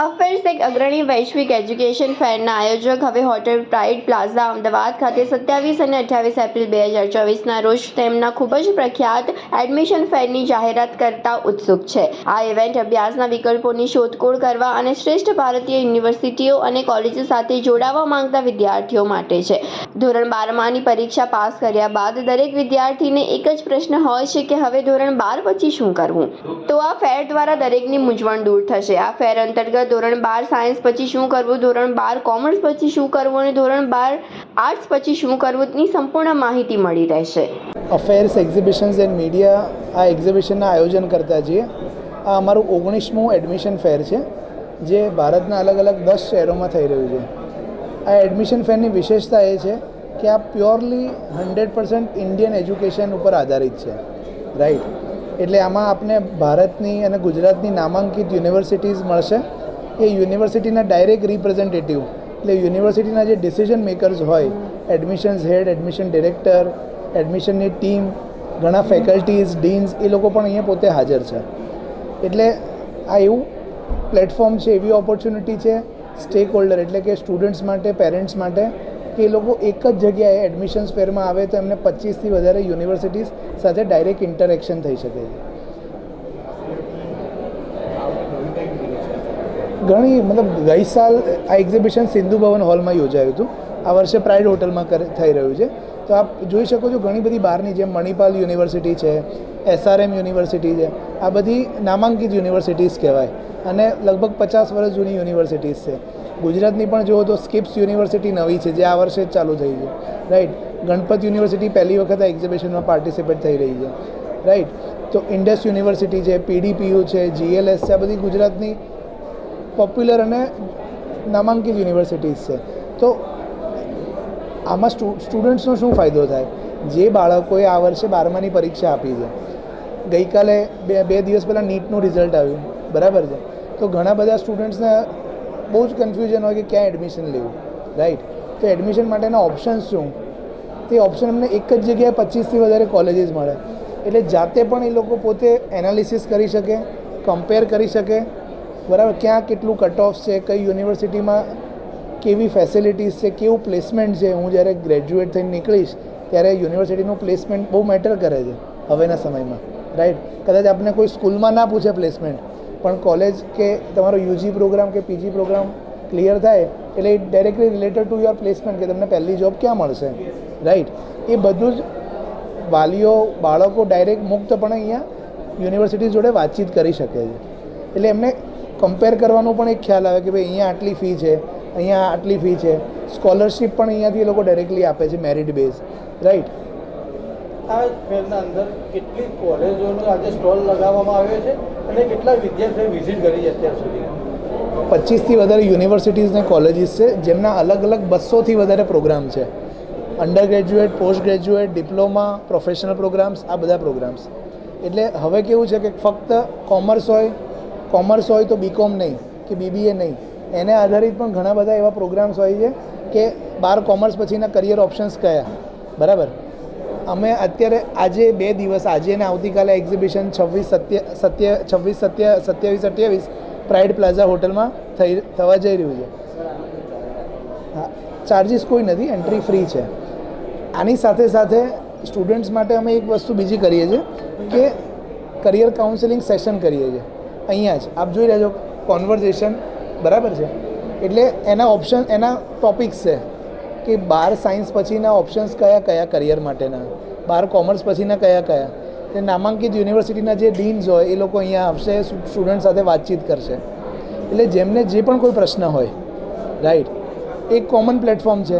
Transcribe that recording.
Affairs એક અગ્રણી વૈશ્વિક એજ્યુકેશન ફેરના આયોજક, હવે હોટેલ પ્રાઇડ પ્લાઝા અમદાવાદ ખાતે સત્યાવીસ અને અઠ્યાવીસ એપ્રિલ બે હજાર ચોવીસના રોજ તેમના ખૂબ જ પ્રખ્યાત એડમિશન ફેરની જાહેરાત કરતા ઉત્સુક છે. આ ઇવેન્ટ અભ્યાસના વિકલ્પોની શોધખોળ કરવા અને શ્રેષ્ઠ ભારતીય યુનિવર્સિટીઓ અને કોલેજો સાથે જોડાવા માંગતા વિદ્યાર્થીઓ માટે છે. ધોરણ બારમાની પરીક્ષા પાસ કર્યા બાદ દરેક વિદ્યાર્થીને એક જ પ્રશ્ન હોય છે કે હવે ધોરણ બાર પછી શું કરવું? તો આ ફેર દ્વારા દરેકની મૂંઝવણ દૂર થશે. આ ફેર અંતર્ગત ધોરણ બાર સાયન્સ પછી શું કરવું? ધોરણ બાર કોમર્સ પછી શું કરવું? અને ધોરણ બાર આર્ટ્સ પછી શું કરવુંની સંપૂર્ણ માહિતી મળી રહેશે. અફેર્સ એક્ઝિબિશન્સ એન્ડ મીડિયા આ એક્ઝિબિશનના આયોજન કરતા છીએ. આ અમારું ઓગણીસમું એડમિશન ફેર છે, જે ભારતના અલગ અલગ દસ શહેરોમાં થઈ રહ્યું છે. આ એડમિશન ફેરની વિશેષતા એ છે કે આ purely hundred percent Indian education ઉપર આધારિત છે. રાઈટ એટલે આમાં આપને ભારતની અને ગુજરાતની નામાંકિત યુનિવર્સિટીઝ મળશે. એ યુનિવર્સિટીના ડાયરેક્ટ રિપ્રેઝેન્ટેટિવ એટલે યુનિવર્સિટીના જે ડિસિઝન મેકર્સ હોય એડમિશન્સ હેડ એડમિશન ડિરેક્ટર એડમિશનની ટીમ ઘણા ફેકલ્ટીઝ ડીન્સ એ લોકો પણ અહીંયા પોતે હાજર છે. એટલે આ એવું પ્લેટફોર્મ છે, એવી ઓપોર્ચ્યુનિટી છે સ્ટેક હોલ્ડર એટલે કે સ્ટુડન્ટ્સ માટે પેરેન્ટ્સ માટે, કે એ લોકો એક જ જગ્યાએ એડમિશન્સ ફેરમાં આવે તો એમને પચીસથી વધારે યુનિવર્સિટીઝ સાથે ડાયરેક્ટ ઇન્ટરેક્શન થઈ શકે છે. ઘણી, મતલબ ગઈ સાલ આ એક્ઝિબિશન સિંધુ ભવન હોલમાં યોજાયું હતું. આ વર્ષે પ્રાઇડ હોટલમાં થઈ રહ્યું છે. તો આપ જોઈ શકો છો ઘણી બધી બહારની જેમ મણિપાલ યુનિવર્સિટી છે એસઆરએમ યુનિવર્સિટી છે, આ બધી નામાંકિત યુનિવર્સિટીઝ કહેવાય. અને લગભગ પચાસ વર્ષ જૂની યુનિવર્સિટીઝ છે. ગુજરાતની પણ જુઓ તો સ્કિપ્સ યુનિવર્સિટી નવી છે, જે આ વર્ષે જ ચાલુ થઈ છે. રાઈટ ગણપત યુનિવર્સિટી પહેલી વખત આ એક્ઝિબિશનમાં પાર્ટિસિપેટ થઈ રહી છે. રાઈટ તો ઇન્ડસ યુનિવર્સિટી છે પીડીપીયુ છે જીએલએસ છે, આ બધી ગુજરાતની પોપ્યુલર અને નામાંકિત યુનિવર્સિટીઝ છે. તો આમાં સ્ટુ સ્ટુડન્ટ્સનો શું ફાયદો થાય? જે બાળકોએ આ વર્ષે બારમાની પરીક્ષા આપી છે. ગઈકાલે બે બે દિવસ પહેલાં નીટનું રિઝલ્ટ આવ્યું. બરાબર છે? તો ઘણા બધા સ્ટુડન્ટ્સને બહુ જ કન્ફ્યુઝન હોય કે ક્યાં એડમિશન લેવું? રાઈટ તો એડમિશન માટેના ઓપ્શન્સ શું? તે ઓપ્શન એમને એક જ જગ્યાએ પચીસથી વધારે કોલેજીસ મળે. એટલે જાતે પણ એ લોકો પોતે એનાલિસિસ કરી શકે કમ્પેર કરી શકે બરાબર, ક્યાં કેટલું કટ ઓફ છે, કઈ યુનિવર્સિટીમાં કેવી ફેસિલિટીઝ છે, કેવું પ્લેસમેન્ટ છે? હું જ્યારે ગ્રેજ્યુએટ થઈને નીકળીશ, ત્યારે યુનિવર્સિટીનું પ્લેસમેન્ટ બહુ મેટર કરે છે હવેના સમયમાં રાઈટ કદાચ આપણે કોઈ સ્કૂલમાં ના પૂછે પ્લેસમેન્ટ પણ કોલેજ કે તમારો યુજી પ્રોગ્રામ કે પીજી પ્રોગ્રામ ક્લિયર થાય, એટલે directly related to your placement કે તમને પહેલી જોબ ક્યાં મળશે રાઈટ એ બધું જ વાલીઓ, બાળકો ડાયરેક્ટ મુક્તપણે અહીંયા યુનિવર્સિટી જોડે વાતચીત કરી શકે છે. એટલે એમને કમ્પેર કરવાનો પણ એક ખ્યાલ આવે કે ભાઈ અહીંયા આટલી ફી છે અહીંયા આટલી ફી છે. સ્કોલરશિપ પણ અહીંયાથી એ લોકો ડાયરેક્ટલી આપે છે મેરિટ બેઝ રાઈટ આ ફેરના અંદર કેટલી કોલેજોનો આજે સ્ટોલ લગાવવામાં આવ્યો છે અને કેટલા વિદ્યાર્થીઓ વિઝિટ કરી છે અત્યાર સુધી? પચીસથી વધારે યુનિવર્સિટીઝ ને કોલેજીસ છે જેમના અલગ અલગ બસોથી વધારે પ્રોગ્રામ છે. Undergraduate postgraduate diploma professional programmes આ બધા પ્રોગ્રામ્સ એટલે હવે કેવું છે કે ફક્ત કોમર્સ હોય કોમર્સ હોય તો બીકોમ નહીં, કે બીબીએ નહીં. એને આધારિત પણ ઘણા બધા એવા પ્રોગ્રામ્સ હોય છે કે બાર કોમર્સ પછીના કરિયર ઓપ્શન્સ કયા. બરાબર? અમે અત્યારે આજે બે દિવસ, આજે અને આવતીકાલે એક્ઝિબિશન છવ્વીસ સત્ય સત્ય, છવ્વીસ સત્ય, સત્યાવીસ અઠ્યાવીસ પ્રાઇડ પ્લાઝા હોટલમાં થઈ, થવા જઈ રહ્યું છે. હા ચાર્જિસ કોઈ નથી એન્ટ્રી ફ્રી છે. આની સાથે સાથે સ્ટુડન્ટ્સ માટે અમે એક વસ્તુ બીજી કરીએ છીએ કે કરિયર કાઉન્સેલિંગ સેશન કરીએ છીએ. અહીંયા જ. આપ જોઈ રહ્યા છો કોન્વર્ઝેશન બરાબર છે. એટલે એના ઓપ્શન એના ટોપિક્સ છે કે બાર સાયન્સ પછીના ઓપ્શન્સ કયા કયા કરિયર માટેના, બાર કોમર્સ પછીના કયા કયા. એ નામાંકિત યુનિવર્સિટીના જે ડીન્સ હોય, એ લોકો અહીંયા આવશે સ્ટુડન્ટ સાથે વાતચીત કરશે. એટલે જેમને જે પણ કોઈ પ્રશ્ન હોય રાઈટ એક કોમન પ્લેટફોર્મ છે.